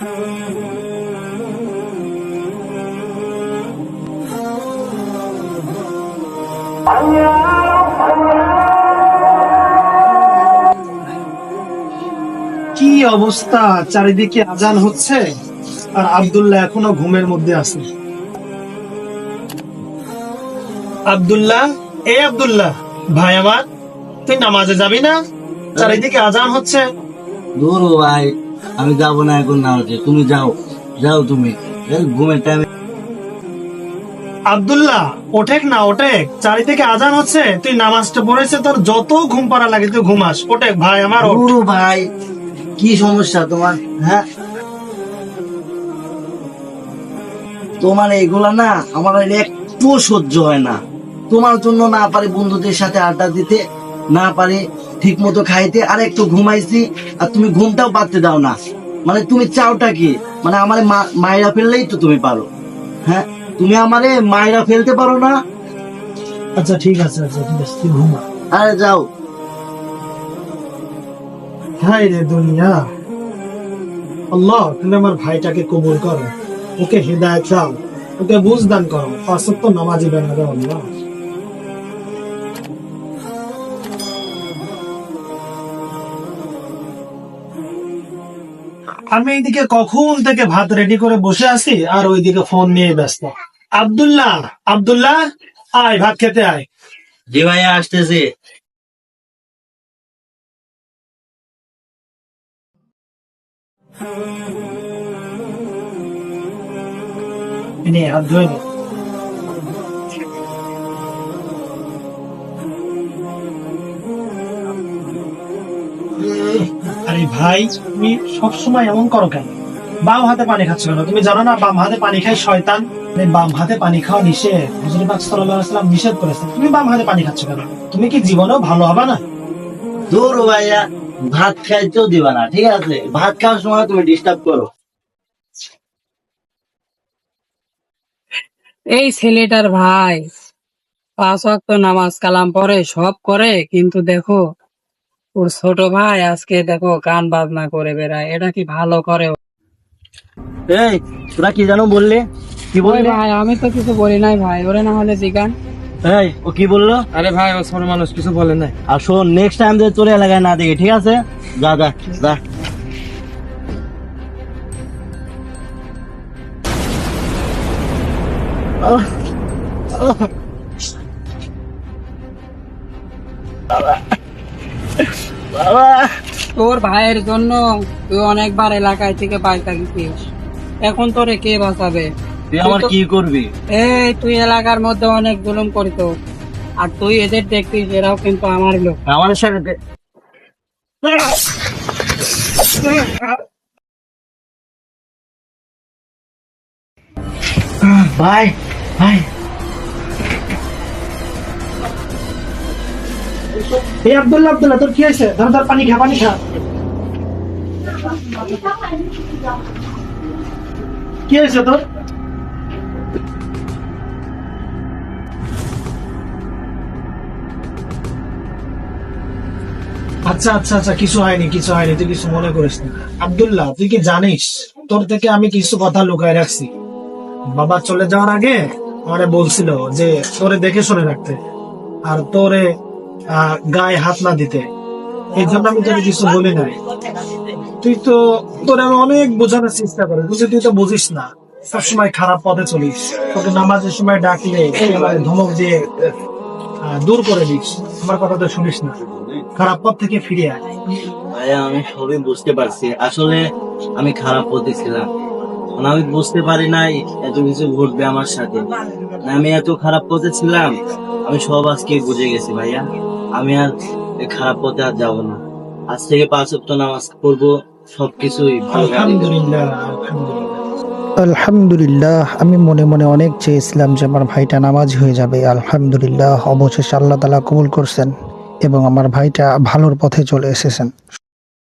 কি অবস্থা? চারিদিকে আজান হচ্ছে আর আব্দুল্লাহ এখনও ঘুমের মধ্যে আছে। আব্দুল্লাহ? এ আব্দুল্লাহ, ভাই আমার, তুই নামাজে যাবি না? চারিদিকে আজান হচ্ছে। দূর ভাই। আমি যাব না এখন না হচ্ছে। তুমি যাও। যাও তুমি। ঘুমের টাইমে আব্দুল্লাহ ওঠেক না ওঠেক। চারিদিকে আজান হচ্ছে। তুই নামাজটা পড়েছে তোর যত ঘুম পাড়া লাগে তুই ঘুমাস। ওঠেক ভাই আমার ওঠ। ভাই কি সমস্যা তোমার? হ্যাঁ? তোমার এগুলা না আমার একটু সহ্য হয় না। তোমার জন্য না পারি বন্ধুদের সাথে আড্ডা দিতে না পারি ঠিক মতো খাইতে আর একটু ঘুমাইছি আর তুমি ঘুমটাও পাততে দাও না। মানে তুমি চাওটা কি? মানে আমার মায়েরা ফেললেই তো তুমি পারো। হ্যাঁ? তুমি আমারে মায়েরা ফেলতে পারো না। আচ্ছা ঠিক আছে আচ্ছা ঠিক আছে তুই ঘুমা। আরে যাও। হাই রে দুনিয়া। আল্লাহ তুমি আমার ভাইটাকে কবুল করো। ওকে হৃদায়ত দাও। ওকে বুঝ দান করো পাঁচত্ব নামাজি বানা দাও আল্লাহ। আমি এইদিকে কখন থেকে ভাত রেডি করে বসে আছি আর ওইদিকে ফোন নিয়ে ব্যস্ত। আবদুল্লাহ আবদুল্লাহ আয় ভাত খেতে আয়। জি ভাইয়া আসতেছি। নে হাত ধুয়ে আরে ভাই তুমি সবসময় এমন করো কেন? বাম হাতে পানি খাচ্ছ কেন? তুমি জানো না বাম হাতে পানি খাই শয়তান? বাম হাতে পানি খাওয়া নিষেধ। হুজুর পাক সাল্লাল্লাহু নিষেধ করেছেন তুমি বাম হাতে পানি খাচ্ছ কেন? তুমি কি জীবনেও ভালো হবে না? দূর ভাইয়া ভাত খাইতেও দিবা না ঠিক আছে? ভাত খাওয়ার সময় তুমি ডিস্টার্ব করো। এই ছেলেটার ভাই পাঁচ ওয়াক্ত নামাজ কালাম পরে সব করে কিন্তু দেখো ওর ছোট ভাই আজকে দেখো গান বাজনা করে বেড়ায়। এটা কি ভালো করে? এই তোরা কি জানো বললে? কি বললে? ভাই আমি তো কিছু বলি নাই ভাই ওরে না হলে জিগান এই ও কি বলল? আরে ভাই ও ছোট মানুষ কিছু বলে নাই। আর শোন নেক্সট টাইম যে তোর এলাকায় না দেখি ঠিক আছে? যা যা যা। বাবা তোর ভাইয়ের জন্য তুই অনেকবার এলাকায় থেকে পাইতা গেছিস এখন তোরে কে বাঁচাবে? তুই আমার কি করবি? এই তুই এলাকার মধ্যে অনেক জুলুম করিত। আর তুই এদের দেখতিস এরাও কিন্তু আমার লোক। আমার সাথে ভাই ভাই। এই তোর কি হয়েছে? ধর, পানি খা পানি খা। কি হয়েছে তোর? আচ্ছা আচ্ছা আচ্ছা কিছু হয়নি কিছু হয়নি, তুই কিছু মনে করিস না। আব্দুল্লাহ, তুই কি জানিস? তোর থেকে আমি কিছু কথা লুকায় রাখছি। বাবা চলে যাওয়ার আগে আমারে বলছিল যে তোরে দেখে শুনে রাখতে। আর তোরে গায়ে হাত না দিতে। এই জন্য আমি তোকে কিছু বলি নাই। তুই তো, তোর আমি অনেক বোঝানোর চেষ্টা করি। বুঝলি, তুই তো বুঝিস না। সবসময় খারাপ পথে চলিস। তোকে নামাজের সময় ডাকলে ধমক দিয়ে দূর করে দিস। আমার কথা তো শুনিস না। খারাপ পথ থেকে ফিরে আয়। ভাইয়া, আমি সবই বুঝতে পারছি। আসলে আমি খারাপ পথে ছিলাম। মানে আমি বুঝতে পারি নাই এত কিছু ঘটবে আমার সাথে। আমি এত খারাপ পথে ছিলাম আমি সব আজকে বুঝে গেছি ভাইয়া। আমি আর খারাপ পথে আর যাব না। আজ থেকে পাঁচ সপ্তাহ নামাজ পড়ব সবকিছুই আলহামদুলিল্লাহ আলহামদুলিল্লাহ। আলহামদুলিল্লাহ আমি মনে মনে অনেক চেয়েছিলাম যে আমার ভাইটা নামাজ হয়ে যাবে। আলহামদুলিল্লাহ অবশেষে আল্লাহ তালা কবুল করছেন এবং আমার ভাইটা ভালোর পথে চলে এসেছেন।